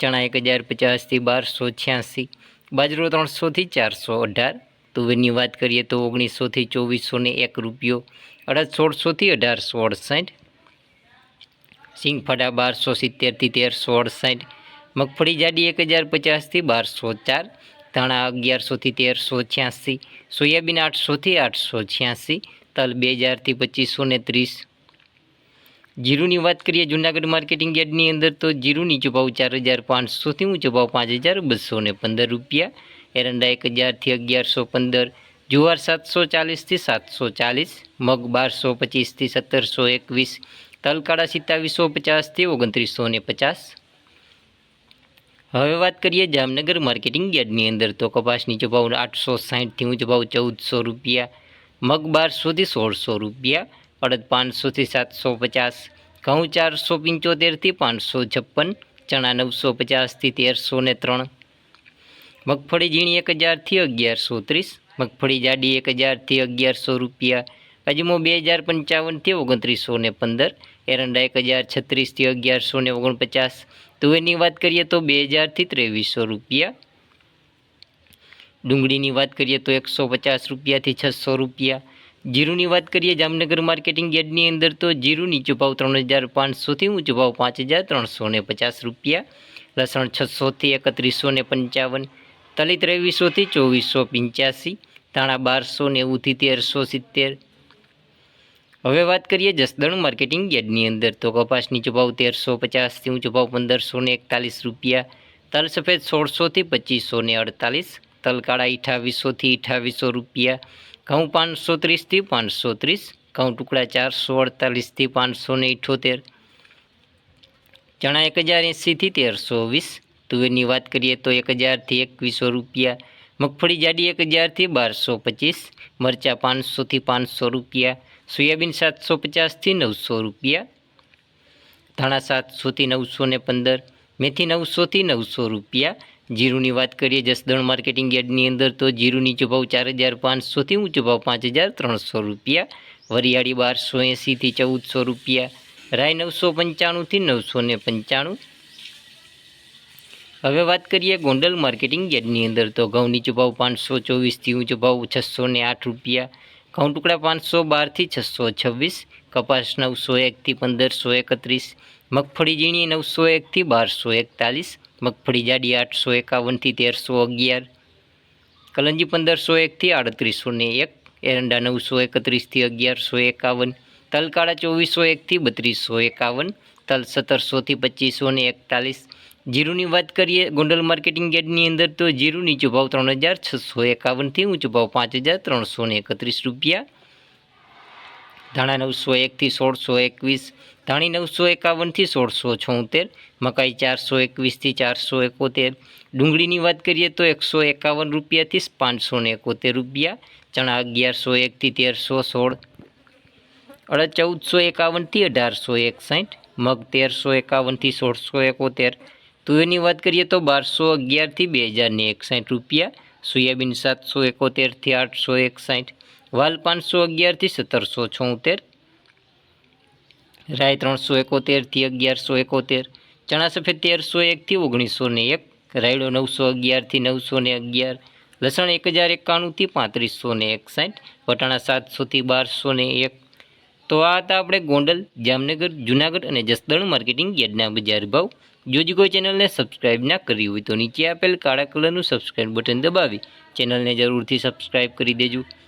ચણા એક હજાર પચાસથી બારસો છ્યાસી, બાજરો ત્રણસોથી ચારસો અઢાર. તુવેરની વાત કરીએ તો ઓગણીસોથી ચોવીસો ને એક રૂપિયો, અઢાર સોળસોથી અઢારસો અડસાઠ. સિંગફાડા બારસો સિત્તેરથી તેરસો અડસાઠ. મગફળી જાડી એક હજાર પચાસથી બારસો ચાર. ધાણા અગિયારસોથી તેરસો છ્યાસી. સોયાબીન આઠસોથી આઠસો છ્યાસી. તલ બે હજારથી પચીસો ને ત્રીસ. જીરુની વાત કરીએ, જૂનાગઢ માર્કેટિંગ યાર્ડની અંદર તો જીરું નીચો ચાર હજાર પાંચસોથી ઊંચો ભાવ પાંચ હજાર બસો ને પંદર રૂપિયા. એરંડા એક હજારથી અગિયારસો પંદર, જુવાર સાતસો ચાલીસથી સાતસો ચાલીસ, મગ બારસો પચીસથી સત્તરસો એકવીસ, તલકાળા સિત્તાવીસો પચાસથી ઓગણત્રીસો ને પચાસ. હવે વાત કરીએ જામનગર માર્કેટિંગ યાર્ડની અંદર તો કપાસ નીચો આઠસો સાહીઠથી ઊંચો ભાવ ચૌદસો રૂપિયા, મગ બારસોથી સોળસો રૂપિયા અડદ પાંચસોથી સાતસો પચાસ, ઘઉં ચારસો પંચોતેરથી પાંચસો છપ્પન, ચણા નવસો પચાસથી તેરસો ને ત્રણ. મગફળી ઝીણી એક હજારથી અગિયારસો ત્રીસ, મગફળી જાડી એક હજારથી અગિયારસો રૂપિયા, અજમો બે હજાર પંચાવનથી ઓગણત્રીસો ને પંદર, એરંડા એક હજાર છત્રીસથી અગિયારસો ને ઓગણપચાસ, તુવેરની વાત કરીએ તો બે હજારથી ત્રેવીસો રૂપિયા. ડુંગળીની વાત કરીએ તો એકસો પચાસ રૂપિયાથી છસો રૂપિયા જીરુની વાત કરીએ, જામનગર માર્કેટિંગ યાર્ડની અંદર તો જીરું નીચો ત્રણ હજાર પાંચસોથી ઊંચો ભાવ પાંચ હજાર ત્રણસો ને પચાસ રૂપિયા, લસણ છસોથી એકત્રીસો ને પંચાવન તલી ત્રેવીસોથી ચોવીસો પંચ્યાસી, ધાણા બારસો નેવુંથી તેરસો સિત્તેર. હવે વાત કરીએ જસદણ માર્કેટિંગ યાર્ડની અંદર તો કપાસ નીચો તેરસો પચાસથી ઊંચો ભાવ પંદરસો ને એકતાલીસ રૂપિયા, તલ સફેદ સોળસોથી પચીસો ને અડતાલીસ તલકાળા અઠાવીસોથી અઠાવીસો રૂપિયા ઘઉં પાંચસો ત્રીસથી પાંચસો ત્રીસ, ઘઉં ટુકડા ચારસો અડતાલીસથી પાંચસો ને ઇઠોતેર, ચણા એક હજાર એંસીથી તેરસો વીસ, તુવેરની વાત કરીએ તો એક હજારથી એકવીસો રૂપિયા, મગફળી જાડી એક હજારથી બારસો પચીસ, મરચાં પાંચસોથી પાંચસો રૂપિયા, સોયાબીન સાતસો પચાસથી નવસો રૂપિયા, ધાણા સાતસોથી નવસો ને પંદર, મેથી નવસોથી નવસો રૂપિયા જીરુની વાત કરીએ, જસદણ માર્કેટિંગ યાર્ડની અંદર તો જીરું નીચો ચાર હજાર પાંચસોથી ઊંચો ભાવ પાંચ હજાર ત્રણસો રૂપિયા, વરિયાળી બારસો એંસીથી ચૌદસો રૂપિયા, રાય નવસો પંચાણુંથી નવસો ને પંચાણું. હવે વાત કરીએ ગોંડલ માર્કેટિંગ યાર્ડની અંદર તો ઘઉં નીચો પાંચસો ચોવીસથી ઊંચો ભાવ છસો ને આઠ રૂપિયા, ઘઉં ટુકડા પાંચસો બારથી છસો છવ્વીસ, કપાસ નવસો એકથી પંદરસો એકત્રીસ, મગફળી ઝીણી નવસો એકથી બારસો એકતાલીસ મગફળી જાડી આઠસો એકાવનથી તેરસો અગિયાર, કલંજી પંદરસો એકથી આડત્રીસો ને એક, એરંડા નવસો એકત્રીસથી અગિયારસો એકાવન, તલકાળા ચોવીસો એકથી બત્રીસો એકાવન, તલ સત્તરસોથી પચીસો ને એકતાલીસ. જીરુની વાત કરીએ ગોંડલ માર્કેટિંગ યાર્ડની અંદર તો જીરું નીચો ભાવ ત્રણ હજાર છસો એકાવનથી ઊંચો ભાવ પાંચ હજાર ત્રણસો ને એકત્રીસ રૂપિયા ધાણા નવસો એકથી સોળસો એકવીસ, ધાણી નવસો એકાવનથી સોળસો છોતેર, મકાઈ ચારસો એકવીસથી ચારસો એકોતેર. ડુંગળીની વાત કરીએ તો એકસો એકાવન રૂપિયાથી પાંચસો ને એકોતેર રૂપિયા, ચણા અગિયારસો એકથી તેરસો સોળ, અડદ ચૌદસો એકાવનથી અઢારસો એકસાઠ, મગ તેરસો એકાવનથી સોળસો એકોતેર. તુવેરની વાત કરીએ તો બારસો અગિયારથી બે હજારને એકસાઠ રૂપિયા, સોયાબીન સાતસો એકોતેરથી આઠસો એકસાઠ વાલ પાંચસો અગિયારથી સત્તરસો છોતેર, રાય ત્રણસો એકોતેરથી અગિયારસો એકોતેર, ચણા સફેદ તેરસો એકથી ઓગણીસો ને એક, રાયડો નવસો અગિયારથી નવસો ને અગિયાર, લસણ એક હજાર એકાણુંથી પાંત્રીસો ને એકસાઠ, વટાણા સાતસોથી બારસો ને એક. તો આ હતા આપણે ગોંડલ, જામનગર, જુનાગઢ અને જસદણ માર્કેટિંગ યાર્ડના બજાર ભાવ. જો કોઈ ચેનલને સબસ્ક્રાઇબ ના કરી હોય તો નીચે આપેલ કાળા કલરનું સબસ્ક્રાઇબ બટન દબાવી, ચેનલને જરૂરથી સબસ્ક્રાઇબ કરી દેજો.